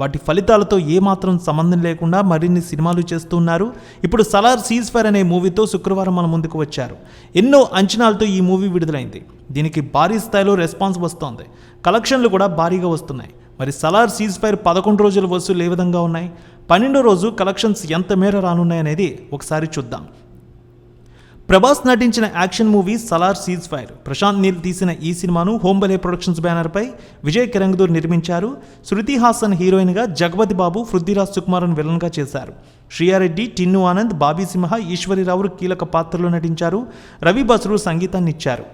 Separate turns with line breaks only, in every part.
వాటి ఫలితాలతో ఏమాత్రం సంబంధం లేకుండా మరిన్ని సినిమాలు చేస్తున్నారు ఇప్పుడు సలార్ సీజ్ ఫైర్ అనే మూవీతో శుక్రవారం మన ముందుకు వచ్చారు. ఎన్నో అంచనాలతో ఈ మూవీ విడుదలైంది. దీనికి భారీ స్థాయిలో రెస్పాన్స్ వస్తోంది. కలెక్షన్లు కూడా భారీగా వస్తున్నాయి. మరి సలార్ సీజ్ ఫైర్ పదకొండు రోజుల వసూలు ఏ విధంగా ఉన్నాయి? పన్నెండో రోజు కలెక్షన్స్ ఎంత మేర రానున్నాయనేది ఒకసారి చూద్దాం. ప్రభాస్ నటించిన action movie Salaar cease fire. Prashanth Neel తీసిన ఈ సినిమాను హోంబలే ప్రొడక్షన్స్ బ్యానర్పై విజయ్ కిరంగదూర్ నిర్మించారు. శృతి హాసన్ హీరోయిన్గా జగపతి బాబు పృథ్వీరాజ్ సుకుమారన్ విలన్గా చేశారు. శ్రీయారెడ్డి టిన్ను ఆనంద్ బాబీ సింహ ఈశ్వరిరావు కీలక పాత్రలో నటించారు. రవి బస్రు సంగీతాన్ని ఇచ్చారు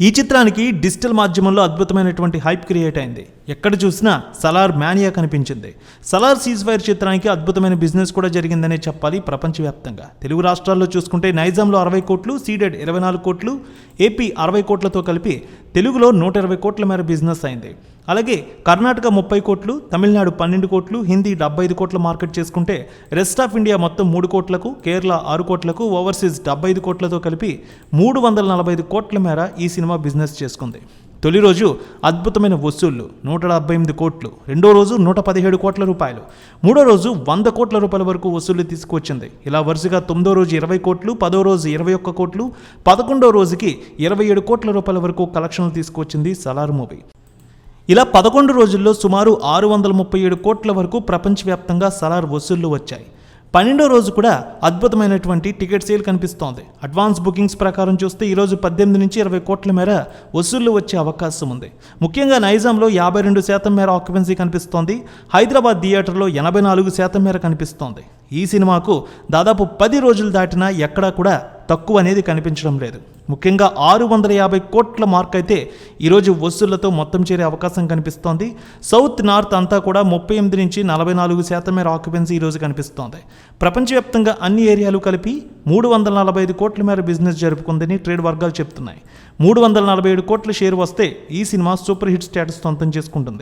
ఈ చిత్రానికి డిజిటల్ మాధ్యమంలో అద్భుతమైనటువంటి హైప్ క్రియేట్ అయింది. ఎక్కడ చూసినా సలార్ మ్యానియా కనిపించింది. సలార్ సీజ్ ఫైర్ చిత్రానికి అద్భుతమైన బిజినెస్ కూడా జరిగిందనే చెప్పాలి ప్రపంచవ్యాప్తంగా. తెలుగు రాష్ట్రాల్లో చూసుకుంటే నైజాంలో అరవై కోట్లు సీడెడ్ ఇరవై నాలుగు కోట్లు ఏపీ అరవై కోట్లతో కలిపి తెలుగులో నూట ఇరవై కోట్ల మేర బిజినెస్ అయింది. అలాగే కర్ణాటక ముప్పై కోట్లు తమిళనాడు పన్నెండు కోట్లు హిందీ డెబ్బై ఐదు కోట్ల మార్కెట్ చేసుకుంటే రెస్ట్ ఆఫ్ ఇండియా మొత్తం మూడు కోట్లకు కేరళ ఆరు కోట్లకు ఓవర్సీస్ డెబ్బై ఐదు కోట్లతో కలిపి మూడు వందల నలభై ఐదు కోట్ల మేర ఈ సినిమా బిజినెస్ చేసుకుంది. తొలి రోజు అద్భుతమైన వసూళ్ళు నూట డెబ్బై ఎనిమిది కోట్లు. రెండో రోజు నూట పదిహేడు కోట్ల రూపాయలు. మూడో రోజు వంద కోట్ల రూపాయల వరకు వసూళ్ళు తీసుకువచ్చింది. ఇలా వరుసగా తొమ్మిదో రోజు ఇరవై కోట్లు పదో రోజు ఇరవై ఒక్క కోట్లు పదకొండో రోజుకి ఇరవై ఏడు కోట్ల రూపాయల వరకు కలెక్షన్లు తీసుకువచ్చింది సలార్ మూవీ. ఇలా పదకొండు రోజుల్లో సుమారు ఆరు వందల ముప్పై ఏడు కోట్ల వరకు ప్రపంచవ్యాప్తంగా సలార్ వసూళ్ళు వచ్చాయి. పన్నెండో రోజు కూడా అద్భుతమైనటువంటి టికెట్ సేల్ కనిపిస్తోంది. అడ్వాన్స్ బుకింగ్స్ ప్రకారం చూస్తే ఈరోజు పద్దెనిమిది నుంచి ఇరవై కోట్ల మేర వసూళ్ళు వచ్చే అవకాశం ఉంది. ముఖ్యంగా నైజాంలో యాభై రెండు శాతం మేర ఆక్యుపెన్సీ కనిపిస్తోంది. హైదరాబాద్ థియేటర్లో ఎనభై నాలుగు శాతం మేర కనిపిస్తోంది. ఈ సినిమాకు దాదాపు పది రోజులు దాటినా ఎక్కడా కూడా తక్కువ అనేది కనిపించడం లేదు. ముఖ్యంగా ఆరు వందల యాభై కోట్ల మార్క్ అయితే ఈరోజు వసూళ్ళతో మొత్తం చేరే అవకాశం కనిపిస్తోంది. సౌత్ నార్త్ అంతా కూడా ముప్పై ఎనిమిది నుంచి నలభై నాలుగు శాతం మేర ఆక్యుపెన్సీ ఈరోజు కనిపిస్తోంది. ప్రపంచవ్యాప్తంగా అన్ని ఏరియాలు కలిపి మూడు వందల నలభై ఐదు కోట్ల మేర బిజినెస్ జరుపుకుందని ట్రేడ్ వర్గాలు చెప్తున్నాయి. మూడు వందల నలభై ఏడు కోట్ల షేర్ వస్తే ఈ సినిమా సూపర్ హిట్ స్టేటస్ సొంతం చేసుకుంటుంది.